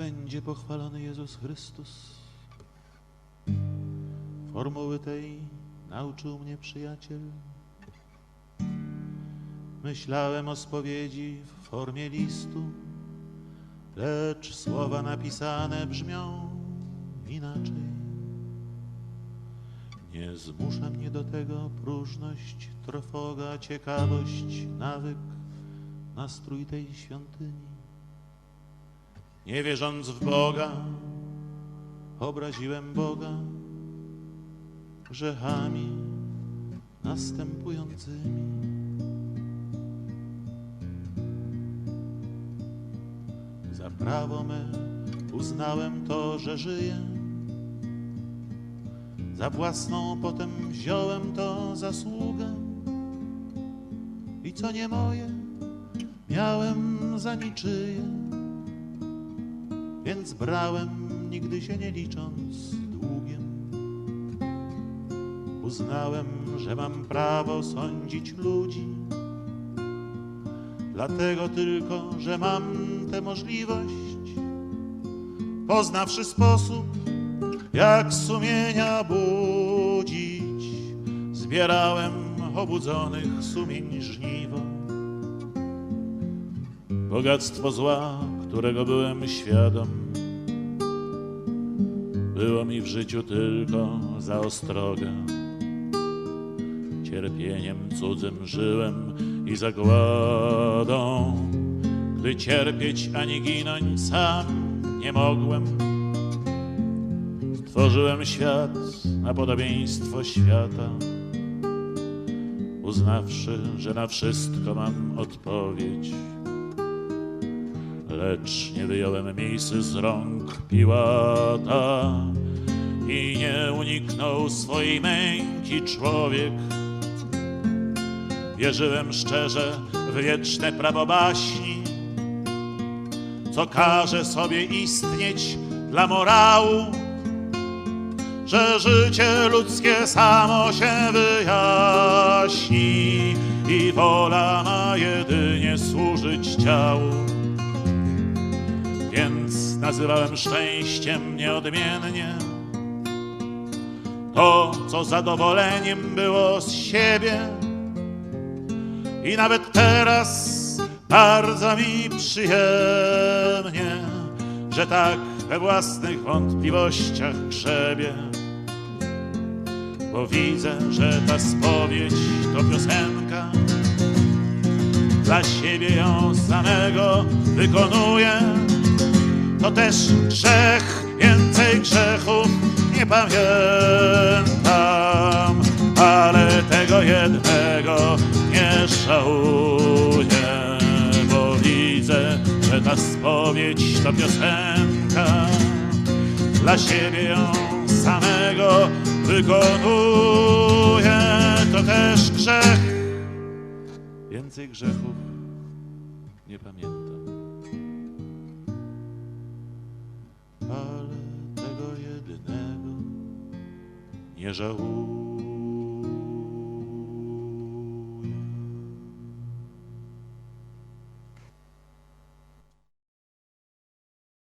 będzie pochwalony Jezus Chrystus. Formuły tej nauczył mnie przyjaciel. Myślałem o spowiedzi w formie listu, lecz słowa napisane brzmią inaczej. Nie zmusza mnie do tego próżność, trwoga, ciekawość, nawyk, nastrój tej świątyni. Nie wierząc w Boga, obraziłem Boga grzechami następującymi. Za prawo me uznałem to, że żyję. Za własną potem wziąłem to zasługę. I co nie moje, miałem za niczyje. Więc brałem, nigdy się nie licząc długiem. Uznałem, że mam prawo sądzić ludzi. Dlatego tylko, że mam tę możliwość, poznawszy sposób, jak sumienia budzić, zbierałem obudzonych sumień żniwo. Bogactwo zła, którego byłem świadom, było mi w życiu tylko za ostroga. Cierpieniem cudzym żyłem i zagładą, gdy cierpieć ani ginąć sam nie mogłem. Stworzyłem świat na podobieństwo świata, uznawszy, że na wszystko mam odpowiedź. Lecz nie wyjąłem misy z rąk Piłata i nie uniknął swojej męki człowiek. Wierzyłem szczerze w wieczne prawo baśni, co każe sobie istnieć dla morału, że życie ludzkie samo się wyjaśni i wola ma jedynie służyć ciału. Nazywałem szczęściem nieodmiennie to, co zadowoleniem było z siebie. I nawet teraz bardzo mi przyjemnie, że tak we własnych wątpliwościach grzebie. Bo widzę, że ta spowiedź to piosenka, dla siebie ją samego wykonuję. To też grzech, więcej grzechów nie pamiętam, ale tego jednego nie żałuję, bo widzę, że ta spowiedź to piosenka, dla siebie ją samego wykonuję, to też grzech, więcej grzechów nie pamiętam. Ale tego jedynego nie żałuję.